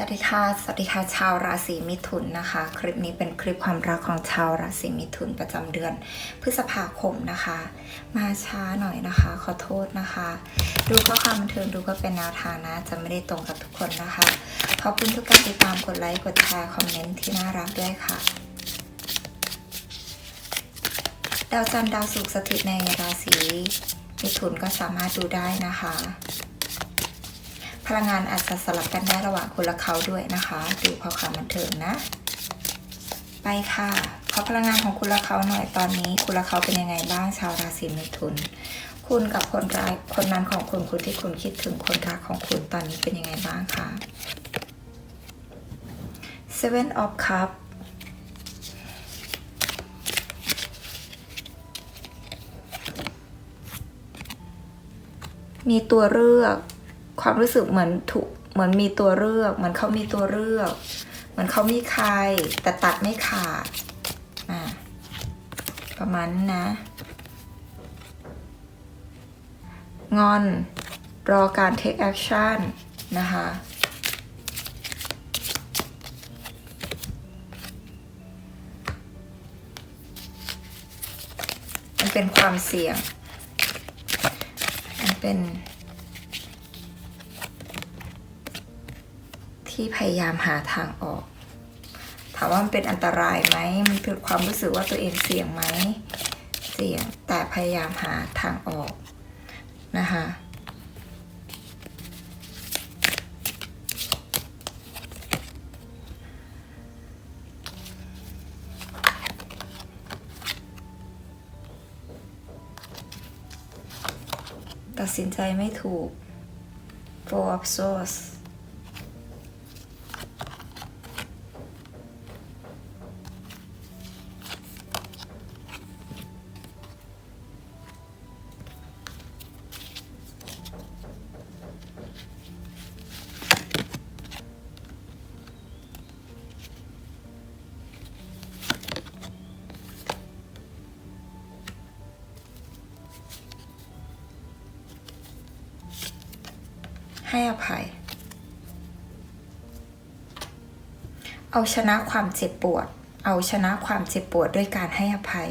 สวัสดีค่ะ สวัสดีค่ะ ชาวราศีมิถุนนะคะ คลิปนี้เป็นคลิปความรักของชาวราศีมิถุนประจำเดือน พฤษภาคมนะคะ มาช้าหน่อยนะคะ ขอโทษนะคะ ดูข้อความบันเทิงดูก็เป็นแนวทางนะ จะไม่ได้ตรงกับทุกคนนะคะ ขอบคุณทุกการติดตามกดไลค์ กดแชร์ คอมเมนต์ที่น่ารักด้วยค่ะ ดาวจันทร์ดาวศุกร์สถิตในราศีมิถุนก็สามารถดูได้นะคะ พลังงานอาจจะสลับกันได้ระหว่างคุณและเขาด้วยนะคะ ดูพอความบันเทิงนะ ไปค่ะขอพลังงานของคุณและเขาหน่อยตอนนี้ คุณและเขาเป็นยังไงบ้างชาวราศีมิถุน คุณกับคนรักคนนั้นของคุณคุณที่คุณคิดถึงคนรักของคุณตอนนี้เป็นยังไงบ้างคะ Seven of Cup มีตัวเลือก ความรู้สึกเหมือนถูกเหมือนมีตัวเลือกเหมือนเขามีตัวเลือกเหมือนเขามีใครแต่ตัดไม่ขาดอ่าประมาณนั้นนะงอนรอการ take action นะคะมันเป็นความเสี่ยง มันเป็น ที่พยายามหาทางออก ถามว่ามันเป็นอันตรายไหมมันเป็นความรู้สึกว่าตัวเองเสี่ยงไหมเสี่ยงแต่พยายามหาทางออกนะคะตัดสินใจไม่ถูก four of swords ให้อภัย เอาชนะความเจ็บปวด เอาชนะความเจ็บปวดด้วยการให้อภัย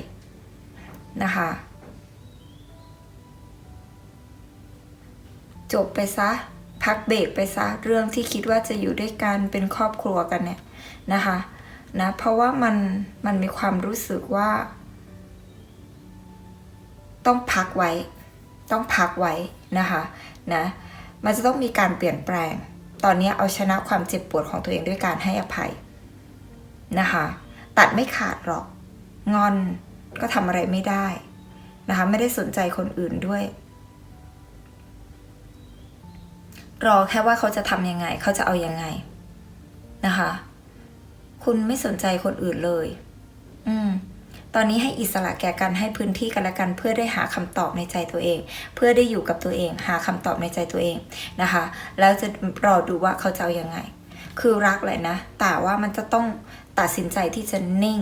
นะคะ จบไปซะ พักเบรกไปซะ เรื่องที่คิดว่าจะอยู่ด้วยกันเป็นครอบครัวกันเนี่ยนะคะนะเพราะว่ามันมันมีความรู้สึกว่า ต้องพักไว้ ต้องพักไว้นะคะนะ มันจะต้องมีการเปลี่ยนแปลง ตอนนี้เอาชนะความเจ็บปวดของตัวเองด้วยการให้อภัยนะคะ ตัดไม่ขาดหรอก งอนก็ทำอะไรไม่ได้นะคะ ไม่ได้สนใจคนอื่นด้วย รอแค่ว่าเขาจะทำยังไง เขาจะเอายังไงนะคะ คุณไม่สนใจคนอื่นเลย อืม ตอนนี้ให้อิสระแก่กันให้พื้นที่กันและกันเพื่อได้หาคำตอบในใจตัวเอง เพื่อได้อยู่กับตัวเอง หาคำตอบในใจตัวเองนะคะ แล้วจะรอดูว่าเขาจะเอายังไง คือรักแหละนะ แต่ว่ามันจะต้องตัดสินใจที่จะนิ่ง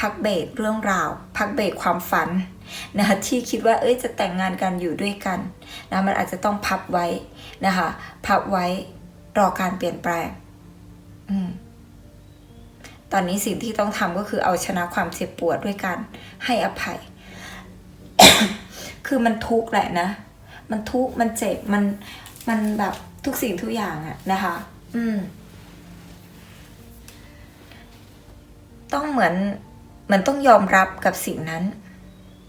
พักเบรกเรื่องราว พักเบรกความฝันนะคะที่คิดว่าเอ้ยจะแต่งงานกันอยู่ด้วยกันนะมันอาจจะต้องพับไว้นะคะ พับไว้รอการเปลี่ยนแปลง อืม ตอนนี้สิ่งที่ต้องทำก็คือเอาชนะความเจ็บปวดด้วยการให้อภัย คือมันทุกข์แหละนะ มันทุกข์ มันเจ็บ มัน มันแบบทุกสิ่งทุกอย่างอะนะคะ อืม ต้องเหมือนเหมือนต้องยอมรับกับสิ่งนั้น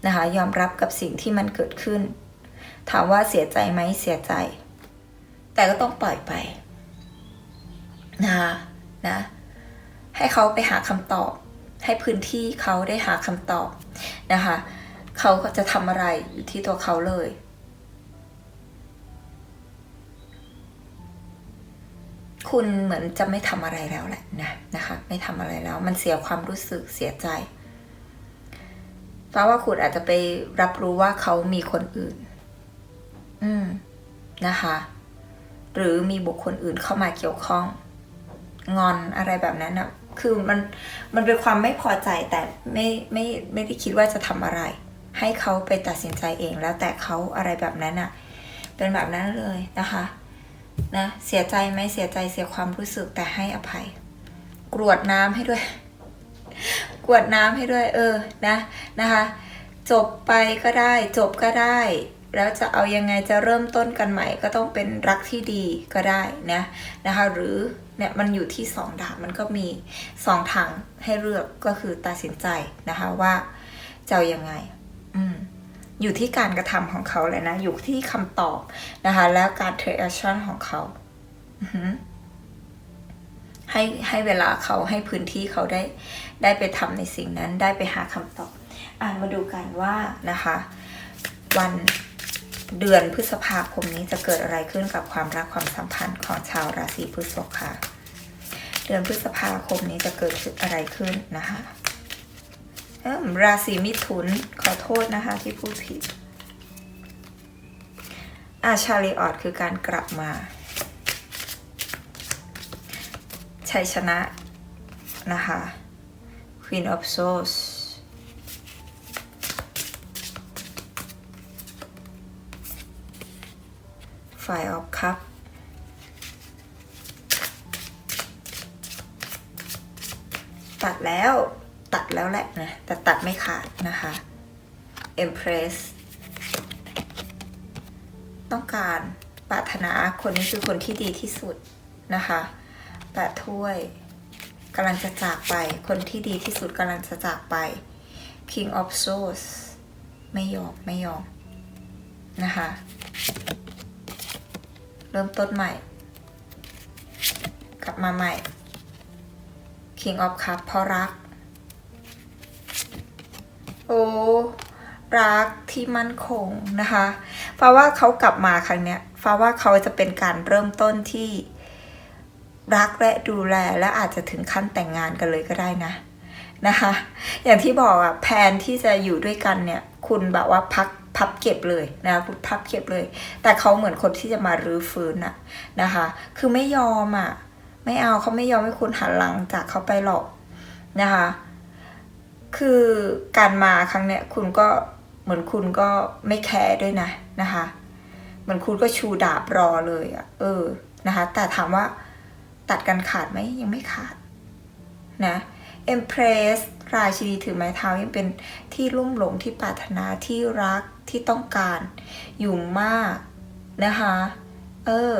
นะคะ ยอมรับกับสิ่งที่มันเกิดขึ้น ถามว่าเสียใจไหมเสียใจ แต่ก็ต้องปล่อยไปนะคะนะ ให้เขาไปหาคำตอบ ให้พื้นที่เขาได้หาคำตอบนะคะเขาจะทำอะไรอยู่ที่ตัวเขาเลยคุณเหมือนจะไม่ทำอะไรแล้วแหละนะนะคะ ไม่ทำอะไรแล้ว มันเสียความรู้สึกเสียใจ เพราะว่าคุณอาจจะไปรับรู้ว่าเขามีคนอื่น อืมนะคะ หรือมีบุคคลอื่นเข้ามาเกี่ยวข้อง งอนอะไรแบบนั้นนะ คือมันมันเป็นความไม่พอใจแต่ไม่ไม่ไม่ได้คิดว่าจะทำอะไร ให้เขาไปตัดสินใจเองแล้วแต่เขาอะไรแบบนั้นอะเป็นแบบนั้นเลยนะคะนะเสียใจไหมเสียใจเสียความรู้สึกแต่ให้อภัย กรวดน้ำให้ด้วย กรวดน้ำให้ด้วย เออนะนะคะ จบไปก็ได้ จบก็ได้ แล้วจะเอายังไงจะเริ่มต้นกันใหม่ ก็ต้องเป็นรักที่ดีก็ได้นะนะคะ หรือ เนี่ยมันอยู่ที่สองดาบมันก็มีสองทางให้เลือกก็คือตัดสินใจนะคะว่าจะยังไง อืมอยู่ที่การกระทำของเขาเลยนะ อยู่ที่คำตอบนะคะ แล้วการเทรดแอคชั่นของเขาให้ให้เวลาเขาให้พื้นที่เขาได้ ได้ไปทำในสิ่งนั้นได้ไปหาคำตอบ อ่านมาดูกันว่านะคะ วัน เดือนพฤษภาคมนี้จะเกิดอะไรขึ้นกับความรักความสัมพันธ์ของชาวราศีพฤษภค่ะ เดือนพฤษภาคมนี้จะเกิดอะไรขึ้นนะคะเอิ่มราศีมิถุนขอโทษนะคะที่พูดผิดอาชาลีออดคือการกลับมาชัยชนะนะคะ Queen of Swords Five of Cup ตัดแล้วตัดแล้วแหละนะ แต่ตัดไม่ขาดนะคะ Empress ต้องการปรารถนาคนนี้คือคนที่ดีที่สุดนะคะแปดถ้วยกำลังจะจากไป คนที่ดีที่สุดกำลังจะจากไป King of Swords ไม่ยอม ไม่ยอม นะคะ เริ่มต้นใหม่ กลับมาใหม่ King of Cup เพราะรัก โอ้รักที่มั่นคงนะคะฟ้าว่าเขากลับมาครั้งเนี้ยฟ้าว่าเขาจะเป็นการเริ่มต้นที่รักและดูแลและอาจจะถึงขั้นแต่งงานกันเลยก็ได้นะนะคะ อย่างที่บอกอะแผนที่จะอยู่ด้วยกันเนี่ย คุณแบบว่าพัก พับเก็บเลยนะพับเก็บเลย แต่เขาเหมือนคนที่จะมารื้อฟื้นอะนะคะ คือไม่ยอมอะไม่เอาเขาไม่ยอมให้คุณหันหลังจากเขาไปหรอกนะคะ คือการมาครั้งเนี้ยคุณก็เหมือนคุณก็ไม่แคร์ด้วยนะนะคะเหมือนคุณก็ชูดาบรอเลยอะเออนะคะ แต่ถามว่าตัดกันขาดไหมยังไม่ขาดนะ Empress ราชินีถือไม้เท้ายังเป็นที่ลุ่มหลงที่ปรารถนาที่รักที่ต้องการอยู่มากนะคะ เออ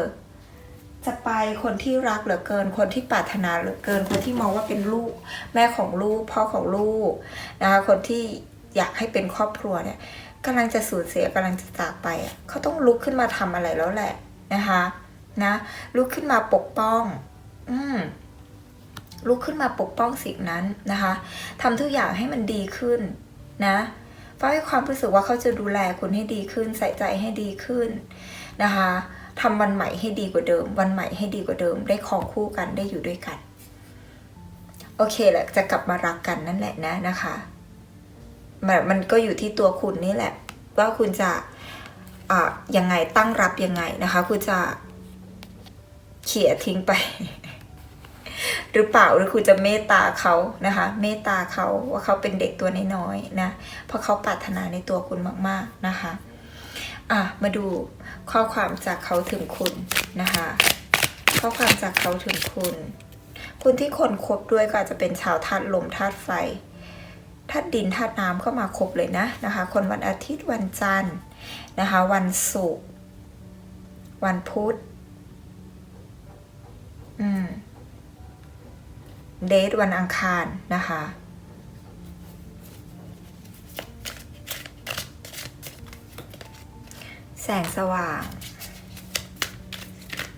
จะไปคนที่รักเหลือเกิน คนที่ปรารถนาเหลือเกิน คนที่มองว่าเป็นลูก แม่ของลูกพ่อของลูกนะคะคนที่อยากให้เป็นครอบครัวเนี่ยกำลังจะสูญเสียกำลังจะจากไปเขาต้องลุกขึ้นมาทำอะไรแล้วแหละนะคะนะลุกขึ้นมาปกป้อง อืม ลุกขึ้นมาปกป้องสิ่งนั้นนะคะทำทุกอย่างให้มันดีขึ้นนะฟ้าให้ความรู้สึกว่าเขาจะดูแลคุณให้ดีขึ้น ใส่ใจให้ดีขึ้นนะคะทำวันใหม่ให้ดีกว่าเดิม วันใหม่ให้ดีกว่าเดิม ได้คองคู่กันได้อยู่ด้วยกัน โอเคแหละจะกลับมารักกันนั่นแหละนะนะคะมันก็อยู่ที่ตัวคุณนี่แหละ ว่าคุณจะอ่ายังไงตั้งรับยังไงนะคะ คุณจะเขี่ยทิ้งไป หรือเปล่าหรือคุณจะเมตตาเขานะคะ เมตตาเขาว่าเขาเป็นเด็กตัวน้อยๆนะเพราะเขาปรารถนาในตัวคุณมาก ๆนะคะอะมาดูข้อความจากเขาถึงคุณนะคะ ข้อความจากเขาถึงคุณ คุณที่คนคบด้วยก็อาจจะเป็นชาวธาตุลมธาตุไฟธาตุดินธาตุน้ำเข้ามาครบเลยนะนะคะ คนวันอาทิตย์วันจันทร์นะคะ วันศุกร์วันพุธอืม เดทวันอังคารนะคะแสงสว่าง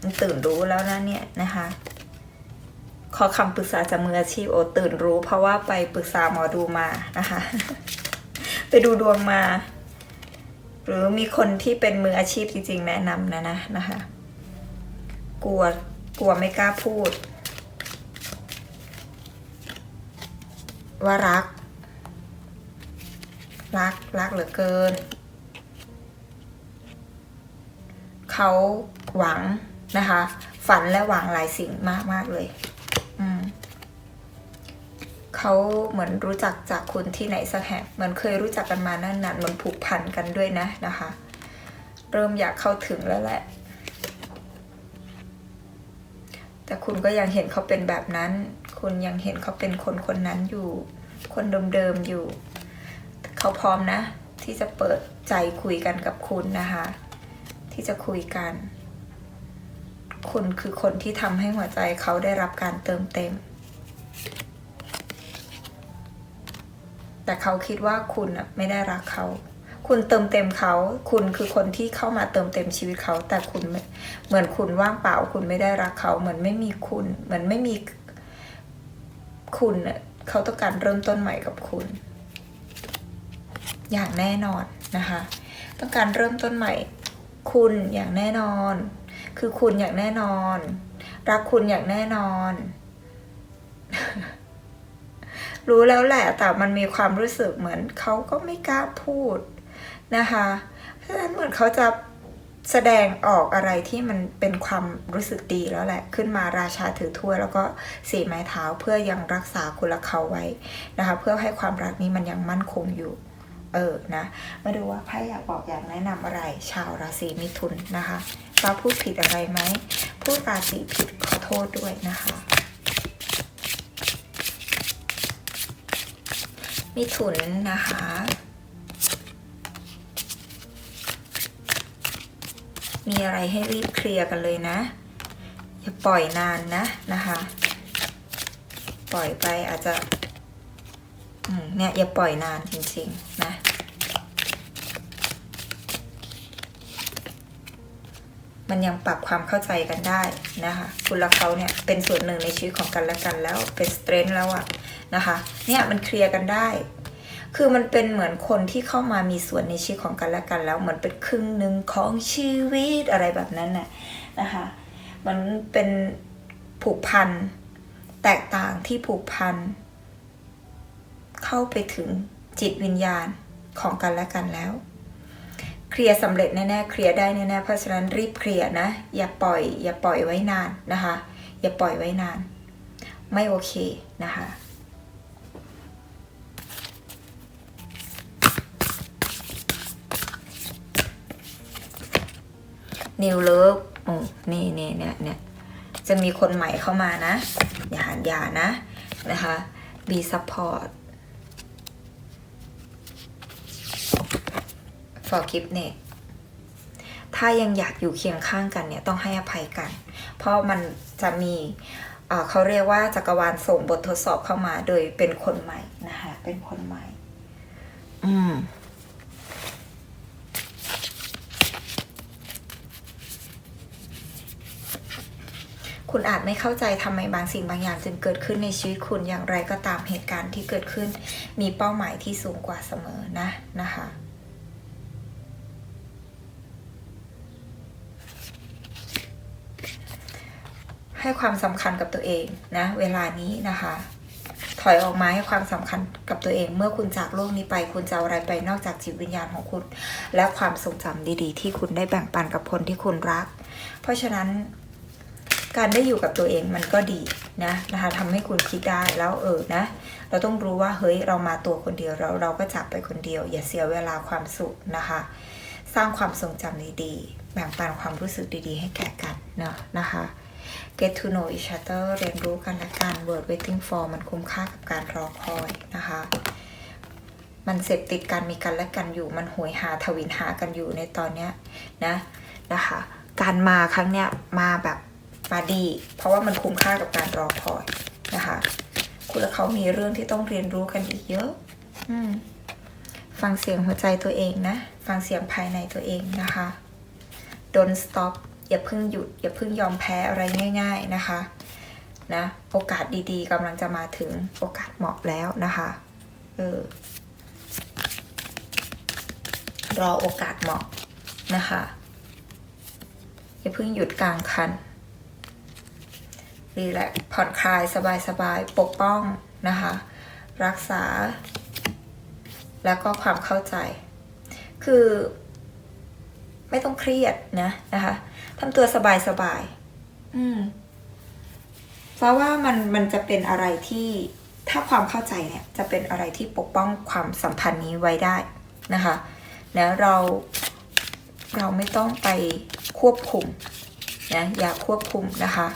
มันตื่นรู้แล้วนะเนี่ยนะคะ ขอคำปรึกษาจากมืออาชีพโอตื่นรู้เพราะว่าไปปรึกษาหมอดูมานะคะ ไปดูดวงมา หรือมีคนที่เป็นมืออาชีพจริงๆ แนะนำนะนะนะคะ กลัวกลัวไม่กล้าพูด ว่ารัก รัก รักเหลือเกิน เขาหวังนะคะ ฝันและหวังหลายสิ่งมากมากเลย อืมเขาเหมือนรู้จักจากคุณที่ไหนสักแห่งเหมือนเคยรู้จักกันมานั่นนานเหมือนผูกพันกันด้วยนะนะคะ เริ่มอยากเข้าถึงแล้วแหละ แต่คุณก็ยังเห็นเขาเป็นแบบนั้น คุณยังเห็นเขาเป็นคนคนนั้นอยู่ คนเดิมๆอยู่ เขาพร้อมนะ ที่จะเปิดใจคุยกันกับคุณนะคะ ที่จะคุยกัน คุณคือคนที่ทำให้หัวใจเขาได้รับการเติมเต็ม แต่เขาคิดว่าคุณน่ะไม่ได้รักเขาคุณเติมเต็มเขา คุณคือคนที่เข้ามาเติมเต็มชีวิตเขา แต่คุณเหมือนคุณว่างเปล่า คุณไม่ได้รักเขา เหมือนไม่มีคุณ เหมือนไม่มี คุณเขาต้องการเริ่มต้นใหม่กับคุณ อย่างแน่นอนนะคะ ต้องการเริ่มต้นใหม่ คุณอย่างแน่นอน คือคุณอย่างแน่นอน รักคุณอย่างแน่นอน รู้แล้วแหละแต่มันมีความรู้สึกเหมือนเขาก็ไม่กล้าพูดนะคะ เพราะฉะนั้นเหมือนเขาจะ แสดงออกอะไรที่มันเป็นความรู้สึกดีแล้วแหละ ขึ้นมาราชาถือถ้วยแล้วก็สี่ไม้เท้าเพื่อยังรักษาคุณละเขาไว้นะคะ เพื่อให้ความรักนี้มันยังมั่นคงอยู่ เออนะ มาดูว่าไพ่อยากบอกอยากแนะนำอะไร ชาวราศีมิถุนนะคะว่าพูดผิดอะไรไหมพูดราศีผิดขอโทษด้วยนะคะมิถุนนะคะ มีอะไรให้รีบเคลียร์กันเลยนะ อย่าปล่อยนานนะนะคะ ปล่อยไปอาจจะเนี่ยอย่าปล่อยนานจริงๆนะมันยังปรับความเข้าใจกันได้นะคะ คุณและเขาเนี่ยเป็นส่วนหนึ่งในชีวิตของกันและกันแล้วเป็นสเตรนท์แล้วอะนะคะ เนี่ยมันเคลียร์กันได้ คือมันเป็นเหมือนคนที่เข้ามามีส่วนในชีวิตของกันและกันแล้วเหมือนเป็นครึ่งหนึ่งของชีวิตอะไรแบบนั้นน่ะนะคะมันเป็นผูกพันแตกต่างที่ผูกพันเข้าไปถึงจิตวิญญาณของกันและกันแล้ว เคลียร์สำเร็จแน่ๆเคลียร์ได้แน่ๆเพราะฉะนั้นรีบเคลียร์นะ อย่าปล่อย อย่าปล่อยไว้นานนะคะ อย่าปล่อยไว้นาน ไม่โอเคนะคะ นิวเลิฟโอ้นี่นี่เนี่ยเนี่ยจะมีคนใหม่เข้ามานะ อย่าหันอย่านะนะคะ be support forgiveness ถ้ายังอยากอยู่เคียงข้างกันเนี่ยต้องให้อภัยกัน เพราะมันจะมีเอ่อเขาเรียกว่าจักรวาลส่งบททดสอบเข้ามา โดยเป็นคนใหม่นะคะเป็นคนใหม่ อืม คุณอาจไม่เข้าใจทำไมบางสิ่งบางอย่างจึงเกิดขึ้นในชีวิตคุณอย่างไรก็ตามเหตุการณ์ที่เกิดขึ้น มีเป้าหมายที่สูงกว่าเสมอนะนะคะให้ความสำคัญกับตัวเองนะเวลานี้นะคะ ถอยออกมาให้ความสำคัญกับตัวเอง เมื่อคุณจากโลกนี้ไป คุณจะอาอะไรไปนอกจากจิตวิญญาณของคุณ และความทรงจำดีๆ ที่คุณได้แบ่งปันกับคนที่คุณรัก เพราะฉะนั้น การได้อยู่กับตัวเองมันก็ดีนะนะคะทำให้คุณคิดได้แล้วเออนะ เราต้องรู้ว่าเฮ้ยเรามาตัวคนเดียวเราเราก็จากไปคนเดียว อย่าเสียเวลาความสุขนะคะ สร้างความทรงจำดีๆแบ่งปันความรู้สึกดีๆ ให้แก่กันเนาะนะคะ get to know each other เรียนรู้กันและกัน word waiting for มันคุ้มค่ากับการรอคอยนะคะ มันเสพติดกันมีกันและกันอยู่ มันหวยหาทวินหากันอยู่ในตอนเนี้ยนะนะคะ การมาครั้งเนี้ยมาแบบ มาดี เพราะว่ามันคุ้มค่ากับการรอคอยนะคะ คุณและเขามีเรื่องที่ต้องเรียนรู้กันอีกเยอะอฟังเสียงหัวใจตัวเองนะ ฟังเสียงภายในตัวเองนะคะ don't stop อย่าเพิ่งหยุด อย่าเพิ่งยอมแพ้อะไรง่าย ๆนะคะนะโอกาสดีๆกำลังจะมาถึงโอกาสเหมาะแล้วนะคะเออรอโอกาสเหมาะนะคะ อย่าเพิ่งหยุดกลางคัน รีแลกซ์ผ่อนคลายสบายๆปกป้องนะคะ รักษา แล้วก็ความเข้าใจ คือ ไม่ต้องเครียดนะนะคะทำตัวสบายๆอืมเพราะว่ามันมันจะเป็นอะไรที่ถ้าความเข้าใจเนี่ยจะเป็นอะไรที่ปกป้องความสัมพันธ์นี้ไว้ได้นะคะนะเราเราไม่ต้องไปควบคุมนะอย่าควบคุมนะคะ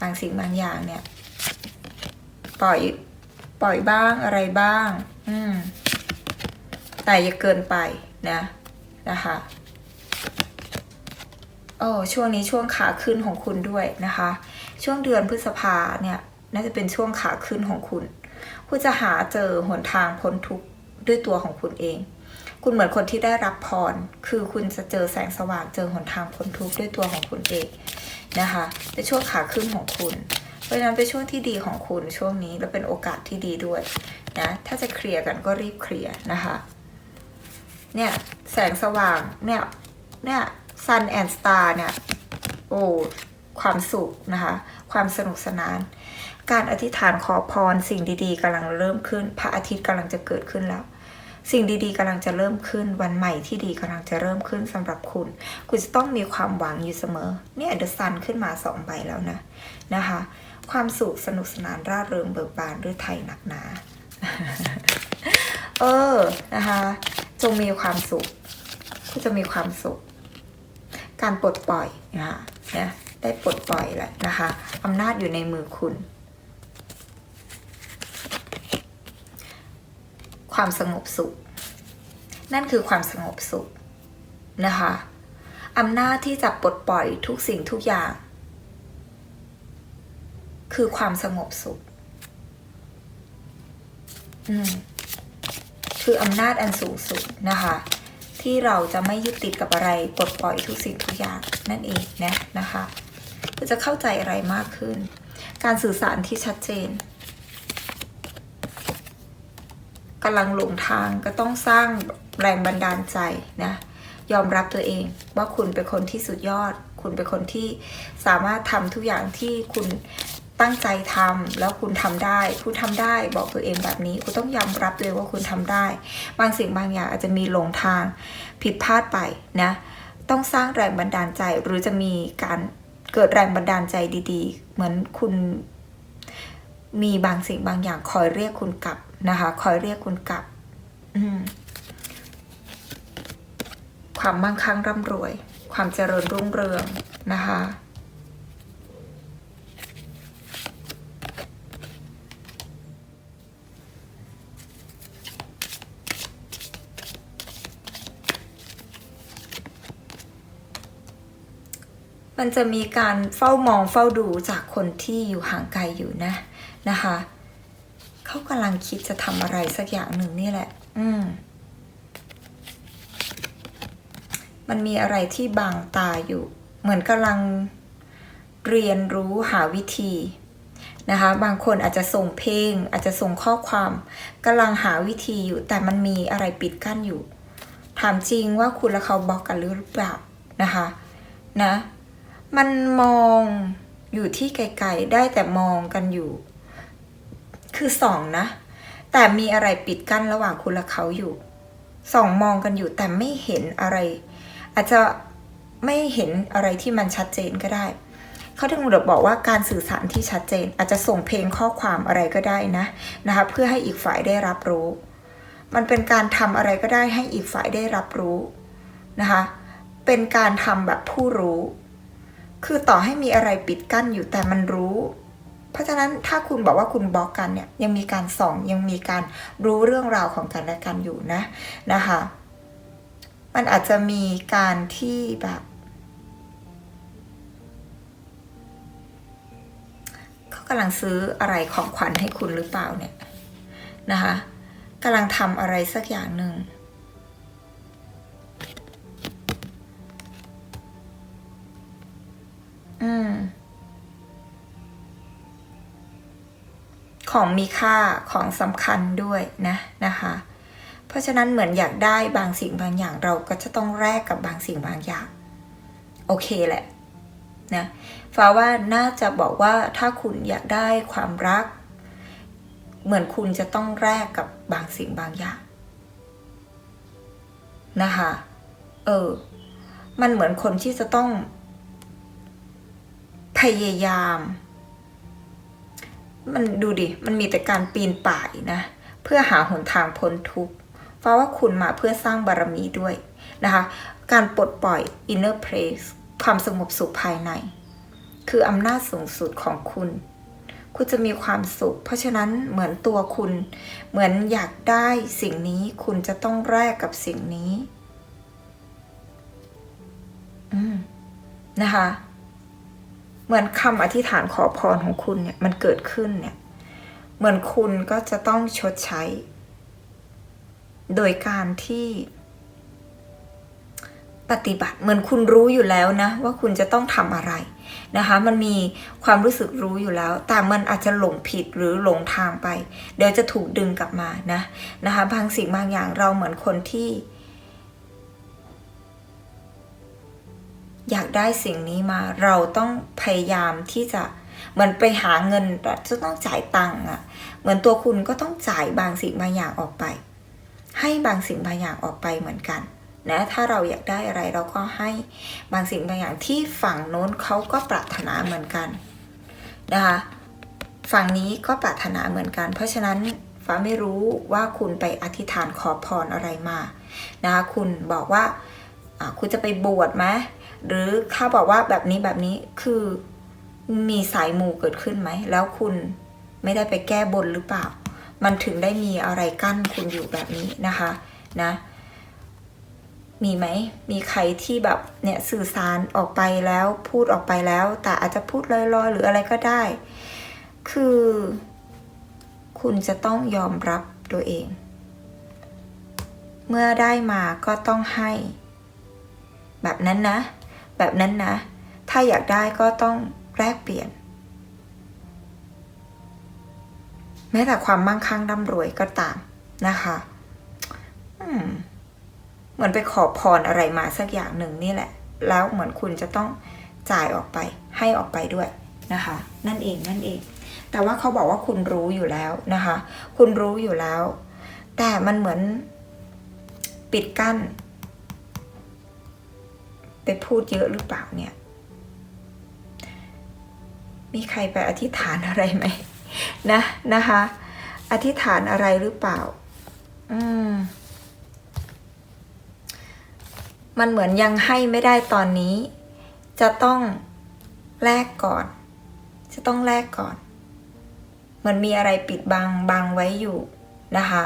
บางสิ่งบางอย่างเนี่ย ปล่อยปล่อยบ้างอะไรบ้าง อืม แต่อย่าเกินไปนะนะคะโอ้ช่วงนี้ช่วงขาขึ้นของคุณด้วยนะคะ ช่วงเดือนพฤษภาเนี่ย น่าจะเป็นช่วงขาขึ้นของคุณ คุณจะหาเจอหนทางพ้นทุกข์ด้วยตัวของคุณเอง คุณเหมือนคนที่ได้รับพร คือคุณจะเจอแสงสว่างเจอหนทางพ้นทุกข์ด้วยตัวของคุณเอง นะคะเป็นช่วงขาขึ้นของคุณเพราะฉะนั้นเป็นช่วงที่ดีของคุณช่วงนี้และเป็นโอกาสที่ดีด้วยนะถ้าจะเคลียร์กันก็รีบเคลียร์นะคะเนี่ยแสงสว่างเนี่ยเนี่ย Sun and Star เนี่ยโอ้ความสุขนะคะความสนุกสนาน การอธิษฐานขอพรสิ่งดีๆกำลังเริ่มขึ้น พระอาทิตย์กำลังจะเกิดขึ้นแล้ว สิ่งดีๆกำลังจะเริ่มขึ้น วันใหม่ที่ดีกำลังจะเริ่มขึ้นสำหรับคุณ คุณจะต้องมีความหวังอยู่เสมอ เนี่ยเดอะซันขึ้นมาสองใบแล้วนะนะคะ ความสุขสนุกสนานร่าเริงเบิกบานด้วยไทยหนักหนา เออนะคะ จงมีความสุข คุณจะมีความสุข การปลดปล่อยนะคะนะได้ปลดปล่อยแล้วนะคะอำนาจอยู่ในมือคุณ ความสงบสุข นั่นคือความสงบสุขนะคะอำนาจที่จะปลดปล่อยทุกสิ่งทุกอย่าง คือความสงบสุข อืมคืออำนาจอันสูงสุดนะคะ ที่เราจะไม่ยึดติดกับอะไรปลดปล่อยทุกสิ่งทุกอย่างนั่นเองนะนะคะก็จะเข้าใจอะไรมากขึ้น การสื่อสารที่ชัดเจน กำลังหลงทางก็ต้องสร้างแรงบันดาลใจนะยอมรับตัวเองว่าคุณเป็นคนที่สุดยอด คุณเป็นคนที่สามารถทำทุกอย่างที่คุณตั้งใจทำแล้วคุณทำได้ คุณทำได้บอกตัวเองแบบนี้ คุณต้องยอมรับตัวเองว่าคุณทำได้ บางสิ่งบางอย่างอาจจะมีหลงทางผิดพลาดไปนะ ต้องสร้างแรงบันดาลใจหรือจะมีการเกิดแรงบันดาลใจดี ๆ เหมือนคุณมีบางสิ่งบางอย่างคอยเรียกคุณกลับ นะคะ คอยเรียกคุณกลับ ความมั่งคั่งร่ำรวย ความเจริญรุ่งเรืองนะคะมันจะมีการเฝ้ามองเฝ้าดูจากคนที่อยู่ห่างไกลอยู่นะนะคะ เขากำลังคิดจะทำอะไรสักอย่างหนึ่งนี่แหละ อืม มันมีอะไรที่บังตาอยู่ เหมือนกำลังเรียนรู้หาวิธีนะคะ บางคนอาจจะส่งเพลง อาจจะส่งข้อความกำลังหาวิธีอยู่ แต่มันมีอะไรปิดกั้นอยู่ ถามจริงว่าคุณและเขาบล็อกกันหรือเปล่านะคะ นะ มันมองอยู่ที่ไกลๆได้แต่มองกันอยู่ คือสองนะ แต่มีอะไรปิดกั้นระหว่างคุณและเขาอยู่สองมองกันอยู่แต่ไม่เห็นอะไร อาจจะไม่เห็นอะไรที่มันชัดเจนก็ได้ เขาถึงบอกว่าการสื่อสารที่ชัดเจน อาจจะส่งเพลงข้อความอะไรก็ได้นะนะคะเพื่อให้อีกฝ่ายได้รับรู้ มันเป็นการทำอะไรก็ได้ให้อีกฝ่ายได้รับรู้นะคะเป็นการทำแบบผู้รู้ คือต่อให้มีอะไรปิดกั้นอยู่แต่มันรู้ เพราะฉะนั้นถ้าคุณบอกว่าคุณบล็อกกันเนี่ยยังมีการส่องยังมีการรู้เรื่องราวของกันและกันอยู่นะนะคะ มันอาจจะมีการที่แบบเขากำลังซื้ออะไรของขวัญให้คุณหรือเปล่าเนี่ยนะคะกำลังทำอะไรสักอย่างหนึ่งอืม ของมีค่าของสำคัญด้วยนะนะคะ เพราะฉะนั้นเหมือนอยากได้บางสิ่งบางอย่างเราก็จะต้องแลกกับบางสิ่งบางอย่าง โอเคแหละนะฟ้าว่าน่าจะบอกว่าถ้าคุณอยากได้ความรัก เหมือนคุณจะต้องแลกกับบางสิ่งบางอย่างนะคะเออ มันเหมือนคนที่จะต้องพยายาม มันดูดิ มันมีแต่การปีนป่ายนะ เพื่อหาหนทางพ้นทุกข์เพราะว่าคุณมาเพื่อสร้างบารมีด้วยนะคะ การปลดปล่อย inner place ความสงบสุขภายใน คืออำนาจสูงสุดของคุณ คุณจะมีความสุข เพราะฉะนั้นเหมือนตัวคุณ เหมือนอยากได้สิ่งนี้คุณจะต้องแลกกับสิ่งนี้ อืม นะคะ เหมือนคำอธิษฐานขอพรของคุณเนี่ยมันเกิดขึ้นเนี่ย เหมือนคุณก็จะต้องชดใช้ โดยการที่ ปฏิบัติเหมือนคุณรู้อยู่แล้วนะ ว่าคุณจะต้องทำอะไรนะคะมันมีความรู้สึกรู้อยู่แล้ว แต่มันอาจจะหลงผิดหรือหลงทางไป เดี๋ยวจะถูกดึงกลับมานะนะคะบางสิ่งบางอย่างเราเหมือนคนที่ อยากได้สิ่งนี้มา เราต้องพยายามที่จะเหมือนไปหาเงินจะต้องจ่ายตังค์อะ เหมือนตัวคุณก็ต้องจ่ายบางสิ่งบางอย่างออกไป ให้บางสิ่งบางอย่างออกไปเหมือนกันนะถ้าเราอยากได้อะไรเราก็ให้บางสิ่งบางอย่างที่ฝั่งโน้นเขาก็ปรารถนาเหมือนกันนะคะฝั่งนี้ก็ปรารถนาเหมือนกัน เพราะฉะนั้นฟ้าไม่รู้ว่าคุณไปอธิษฐานขอพรอะไรมานะคะคุณบอกว่าคุณจะไปบวชไหม หรือเขาบอกว่าแบบนี้แบบนี้คือมีสายมูเกิดขึ้นไหม แล้วคุณไม่ได้ไปแก้บนหรือเปล่า มันถึงได้มีอะไรกั้นคุณอยู่แบบนี้นะคะนะมีไหม มีใครที่แบบเนี่ยสื่อสารออกไปแล้วพูดออกไปแล้ว แต่อาจจะพูดลอยๆ หรืออะไรก็ได้ คือ คุณจะต้องยอมรับตัวเอง เมื่อได้มาก็ต้องให้ แบบนั้นนะ แบบนั้นนะ ถ้าอยากได้ก็ต้องแลกเปลี่ยน แม้แต่ความมั่งคั่งร่ำรวยก็ตามนะคะเหมือนไปขอพรอะไรมาสักอย่างหนึ่งนี่แหละ แล้วเหมือนคุณจะต้องจ่ายออกไป ให้ออกไปด้วยนะคะ นั่นเองนั่นเอง แต่ว่าเขาบอกว่าคุณรู้อยู่แล้วนะคะ คุณรู้อยู่แล้ว แต่มันเหมือนปิดกั้น ไปพูดเยอะหรือเปล่าเนี่ย มีใครไปอธิษฐานอะไรไหมนะนะคะ อธิษฐานอะไรหรือเปล่า อืม มันเหมือนยังให้ไม่ได้ตอนนี้ จะต้องแลกก่อน จะต้องแลกก่อน มันมีอะไรปิดบังบังไว้อยู่นะคะ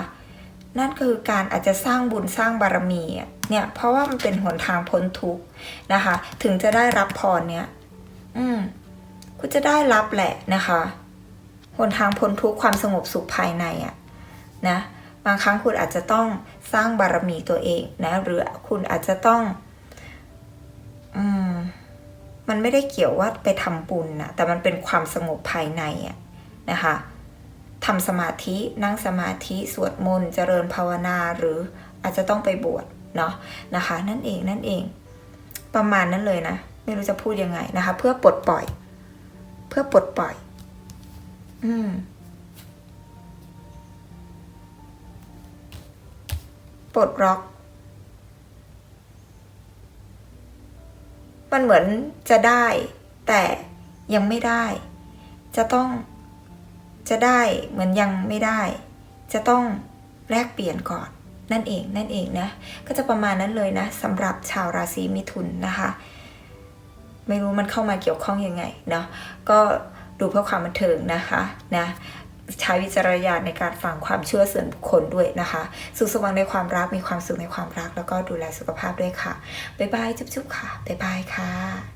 นั่นคือการอาจจะสร้างบุญสร้างบารมีเนี่ยเพราะว่ามันเป็นหนทางพ้นทุกข์นะคะ ถึงจะได้รับพรเนี่ย อืมคุณจะได้รับแหละนะคะหนทางพ้นทุกข์ความสงบสุขภายในอะนะบางครั้งคุณอาจจะต้องสร้างบารมีตัวเองนะหรือคุณอาจจะต้อง อืมมันไม่ได้เกี่ยวว่าไปทำบุญนะแต่มันเป็นความสงบภายในอะนะคะ ทำสมาธินั่งสมาธิสวดมนต์เจริญภาวนาหรืออาจจะต้องไปบวชเนาะนะคะ นั่นเองนั่นเอง ประมาณนั้นเลยนะ ไม่รู้จะพูดยังไงนะคะ เพื่อปลดปล่อย เพื่อปลดปล่อย อืมปลดล็อก มันเหมือนจะได้ แต่ยังไม่ได้ จะต้อง จะได้เหมือนยังไม่ได้ จะต้องแลกเปลี่ยนก่อนนั่นเองนั่นเองนะก็จะประมาณนั้นเลยนะสำหรับชาวราศีมิถุนนะคะ ไม่รู้มันเข้ามาเกี่ยวข้องยังไงเนาะก็ดูเพื่อความบันเทิงนะคะนะใช้วิจารณญาณในการฟังความเชื่อส่วนบุคคลด้วยนะคะ สุขสว่างในความรักมีความสุขในความรัก แล้วก็ดูแลสุขภาพด้วยค่ะบ๊ายบายจุ๊บๆค่ะบ๊ายบายค่ะ